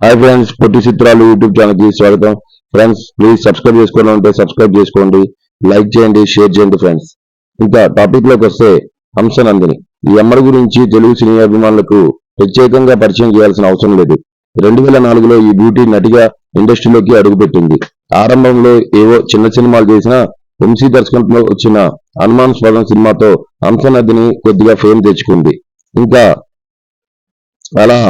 Hi friends పొట్టి చిత్రాలు YouTube ఛానల్కి స్వాగతం. ఫ్రెండ్స్ ప్లీజ్ సబ్స్క్రైబ్ చేసుకోవడం ఉంటే సబ్స్క్రైబ్ చేసుకోండి లైక్ చేయండి షేర్ చేయండి ఫ్రెండ్స్ ఇంకా టాపిక్లోకి వస్తే హంసనందిని. ఈ అమ్మడి గురించి తెలుగు సినీ అభిమానులకు ప్రత్యేకంగా పరిచయం చేయాల్సిన అవసరం లేదు. రెండు వేల నాలుగులో ఈ బ్యూటీ నటిగా ఇండస్ట్రీలోకి అడుగుపెట్టింది. ఆరంభంలో ఏవో చిన్న సినిమాలు చేసినా వంశీ దర్శకత్వంలో వచ్చిన హనుమాన్ స్వరం సినిమాతో హంసనదిని కొద్దిగా ఫేమ్ తెచ్చుకుంది. ఇంకా అలా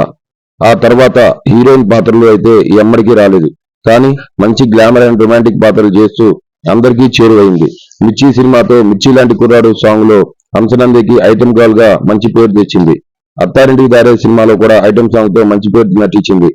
ఆ తర్వాత హీరోయిన్ పాత్రలు అయితే ఎమ్మడికి రాలేదు. కానీ మంచి గ్లామర్ అండ్ రొమాంటిక్ పాత్రలు చేస్తూ అందరికీ చేరువైంది. మిర్చి సినిమాతో మిర్చి లాంటి కుర్రాడు సాంగ్లో హంసనందికి ఐటమ్ గర్ల్గా మంచి పేరు తెచ్చింది. అత్తారింటికి దారే సినిమాలో కూడా ఐటమ్ సాంగ్తో మంచి పేరు నటించింది.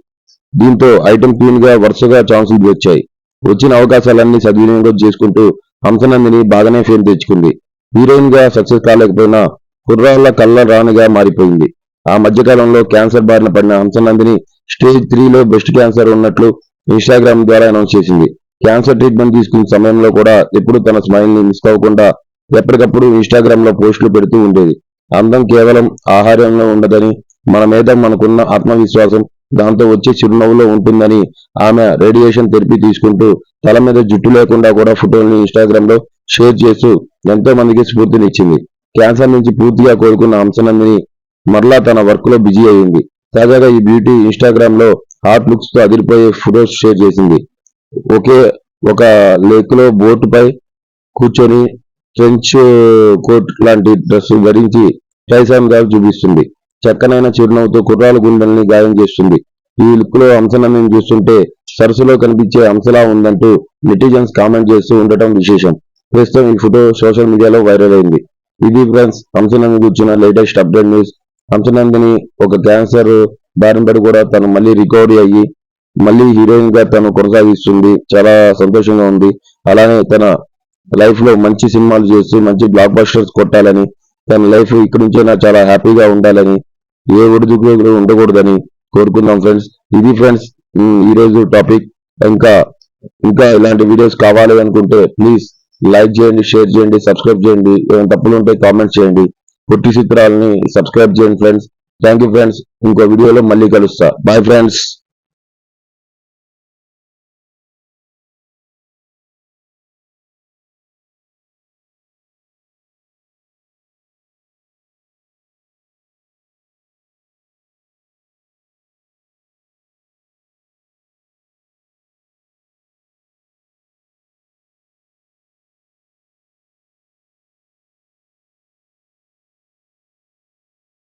దీంతో ఐటమ్ క్వీన్గా వరుసగా ఛాన్సులు వచ్చాయి. వచ్చిన అవకాశాలన్నీ సద్వినియోగం చేసుకుంటూ హంసనందిని బాగానే ఫేమ్ తెచ్చుకుంది. హీరోయిన్గా సక్సెస్ కాలేకపోయినా కుర్రాళ్ళ కళ్ళ రాణిగా మారిపోయింది. ఆ మధ్యకాలంలో క్యాన్సర్ బారిన పడిన హంసనందిని స్టేజ్ త్రీలో బ్రెస్ట్ క్యాన్సర్ ఉన్నట్లు ఇన్స్టాగ్రామ్ ద్వారా అనౌన్స్ చేసింది. క్యాన్సర్ ట్రీట్మెంట్ తీసుకున్న సమయంలో కూడా ఎప్పుడు తన స్మైల్ని మిస్ అవ్వకుండా ఎప్పటికప్పుడు ఇన్స్టాగ్రామ్లో పోస్టులు పెడుతూ ఉండేది. అందం కేవలం ఆహారంలో ఉండదని మన మీద మనకున్న ఆత్మవిశ్వాసం దాంతో వచ్చే చిరునవ్వులో ఉంటుందని ఆమె రేడియేషన్ థెరపీ తీసుకుంటూ తల మీద జుట్టు లేకుండా కూడా ఫోటోల్ని ఇన్స్టాగ్రామ్లో షేర్ చేస్తూ ఎంతో మందికి స్ఫూర్తినిచ్చింది. క్యాన్సర్ నుంచి పూర్తిగా కోలుకున్న హంసనందిని మరలా తన వర్క్లో బిజీ అయింది తాజాగా ఈ బ్యూటీ ఇన్స్టాగ్రామ్లో హాట్ లుక్స్తో అదిరిపోయే ఫొటోస్ షేర్ చేసింది. ఒకే ఒక లేక్లో బోట్ పై కూర్చొని ట్రెంచ్ కోట్ లాంటి డ్రెస్ ధరించి టైసాన్ దాకా చూపిస్తుంది. చక్కనైన చిరునవ్వుతో కుర్రాల గుండెల్ని గాయం చేస్తుంది. ఈ లుక్లో హంసనందిని చూస్తుంటే సరస్సులో కనిపించే అంశలా ఉందంటూ నెటిజన్స్ కామెంట్ చేస్తూ ఉండటం విశేషం. ప్రస్తుతం ఈ ఫోటో సోషల్ మీడియాలో వైరల్ అయింది. ఇది ఫ్రెండ్స్ హంసనంది కూర్చున్న లేటెస్ట్ అప్డేట్ న్యూస్ హంసనందిని ఒక క్యాన్సర్ బారిన పడి కూడా తను మళ్ళీ రికవరీ అయ్యి మళ్ళీ హీరోయిన్గా తను కొనసాగిస్తుంది. చాలా సంతోషంగా ఉంది. అలానే తన లైఫ్లో మంచి సినిమాలు చేస్తూ మంచి బ్లాక్ బస్టర్స్ కొట్టాలని తన లైఫ్ ఇక్కడి నుంచైనా చాలా హ్యాపీగా ఉండాలని ఏ ఒడిదుగులు ఉండకూడదని కోరుకుందాం ఫ్రెండ్స్ ఇది ఫ్రెండ్స్ ఈ రోజు టాపిక్ ఇంకా ఇంకా ఇలాంటి వీడియోస్ కావాలి అనుకుంటే ప్లీజ్ లైక్ చేయండి షేర్ చేయండి సబ్స్క్రైబ్ చేయండి. ఏమైనా తప్పులు ఉంటే కామెంట్ చేయండి. పొట్టి చిత్రాలని సబ్స్క్రైబ్ చేయండి ఫ్రెండ్స్ థ్యాంక్ యూ ఫ్రెండ్స్ ఇంకో వీడియోలో మళ్ళీ కలుస్తా. Bye friends